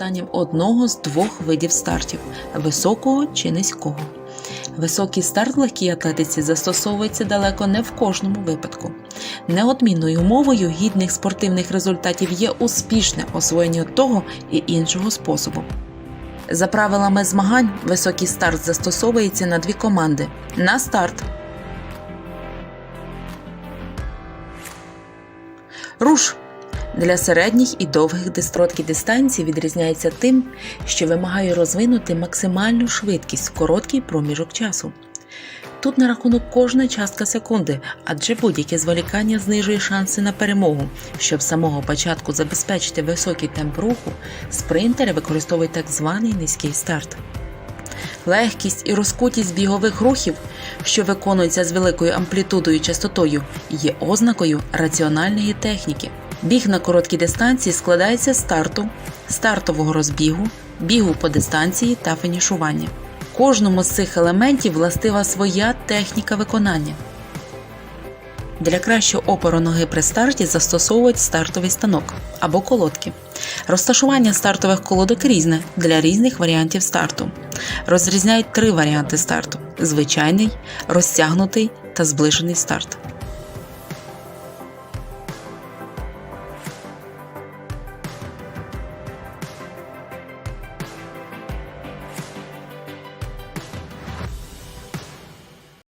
використанням одного з двох видів стартів високого чи низького. Високий старт в легкій атлетиці застосовується далеко не в кожному випадку. Неодмінною умовою гідних спортивних результатів є успішне освоєння того і іншого способу. За правилами змагань, високий старт застосовується на дві команди. На старт. Руш для середніх і довгих дистротки дистанції відрізняється тим, що вимагає розвинути максимальну швидкість в короткий проміжок часу. Тут на рахунок кожна частка секунди, адже будь-яке зволікання знижує шанси на перемогу. Щоб з самого початку забезпечити високий темп руху, спринтери використовують так званий низький старт. Легкість і розкутість бігових рухів, що виконуються з великою амплітудою і частотою, є ознакою раціональної техніки. Біг на короткій дистанції складається з старту, стартового розбігу, бігу по дистанції та фінішування. Кожному з цих елементів властива своя техніка виконання. Для кращого опору ноги при старті застосовують стартовий станок або колодки. Розташування стартових колодок різне для різних варіантів старту. Розрізняють три варіанти старту: звичайний, розтягнутий та зближений старт.